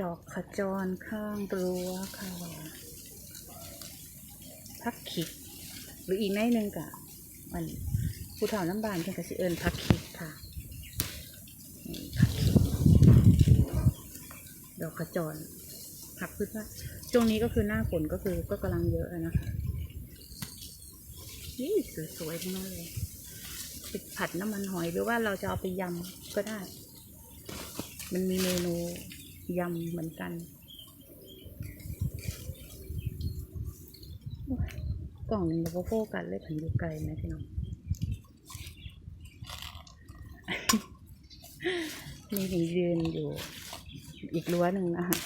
ดอกขจรข้างรั้วค่ะพักขิกหรืออีกในหนึ่งกะมันผู้เฒ่าน้ำบานเพิ่นก็สิเอิญพักขิกค่ะดอกขจรผักพืชว่าช่วงนี้ก็คือหน้าฝนก็คือก็กำลังเยอะอะนะคะนี่สวยๆทั้งนั้นเลยไปผัดน้ำมันหอยหรือว่าเราจะเอาไปยำก็ได้ มันมีเมนู ยำเหมือนกัน กล่องมันก็โฟกัสเลยผันอยู่ไกลไหมพี่น้อง มีถึงยืนอยู่อีกรั้วหนึ่งนะคะ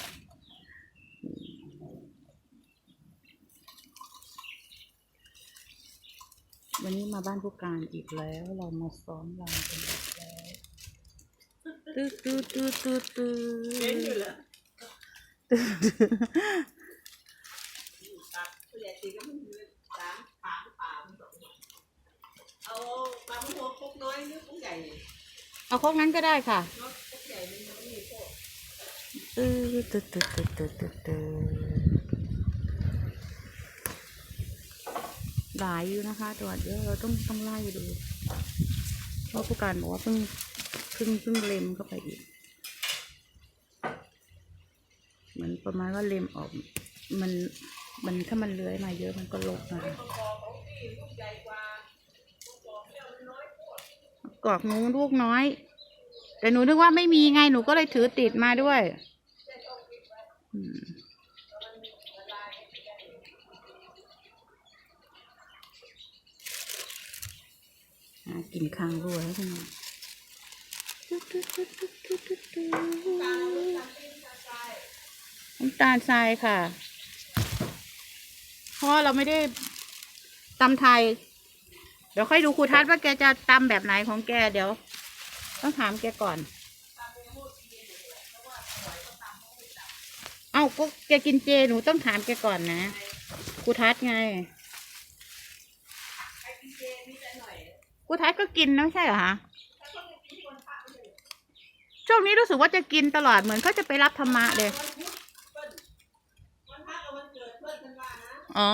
วันนี้มาบ้านผู้การอีกแล้ว เรามาซ้อมรำกันอีกแล้ว ตื้อตื้อตื้อตื้อตื้อเล่นอยู่เหรอตื้อตื้อตัดผู้ใหญ่ตีก็มันมีสามสาฮ่าเอาปลาหัวพกน้อยหรือพกใหญ่เอาครกนั้นก็ได้ค่ะเนาะพกใหญ่มันยังไม่มีพวกตื้อตื้อตื้อตื้อตื้อตื้อตื้อหลายอยู่นะคะตัวเยอะเราต้องต้องไล่ดูเพราะผู้การบอกว่าเพิ่ง เพิ่งเพิ่งเล็มเข้าไปอีก เหมือนประมาณว่าเล็มออก มันมันถ้ามันเลื้อยมาเยอะมันก็ลกมากอกเนี่ยมันน้อยพวกกรอกหนูลูกน้อย แต่หนูนึกว่าไม่มีไงหนูก็เลยถือติดมาด้วยอืมหากินข้างรัวแล้วพี่น้องตาลูกตาตี น้ำตาลทรายค่ะ เพราะเราไม่ได้ตำไทย เดี๋ยวค่อยดูครูทัศน์ว่าแกจะตำแบบไหนของแกเดี๋ยว ต้องถามแกก่อน เอ้าก็แกกินเจหนูต้องถามแกก่อนนะครูทัศน์ไงครูทัศน์ก็กินนะไม่ใช่เหรอคะ ช่วงนี้รู้สึกว่าจะกินตลอดเหมือนเขาจะไปรับธรรมะเลยอ๋อ